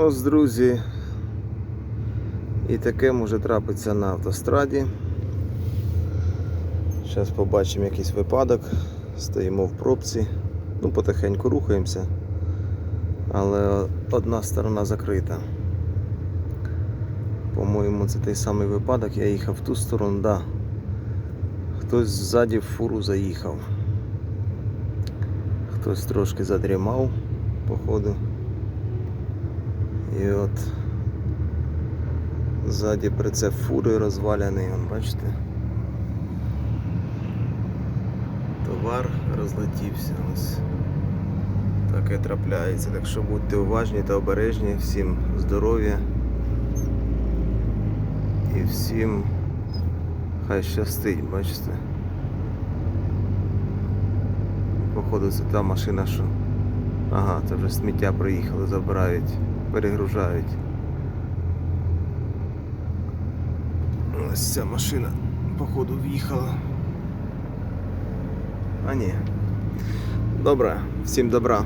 Ось, друзі. І таке може трапитися на автостраді. Зараз побачимо якийсь випадок. Стоїмо в пробці. Ну, потихеньку рухаємося. Але одна сторона закрита. По-моєму, це той самий випадок. Я їхав в ту сторону, да. Хтось ззаді в фуру заїхав. Хтось трошки задрімав, походу. І от ззаді прицеп фури розваляний, вон, бачите? Товар розлетівся ось. Таке трапляється. Так що будьте уважні та обережні, всім здоров'я і всім хай щастить, бачите. Походу це та машина, що. Ага, це вже сміття приїхали, забирають, перегружають. Ось ця машина, походу, в'їхала. А ні. Добре, всім добра.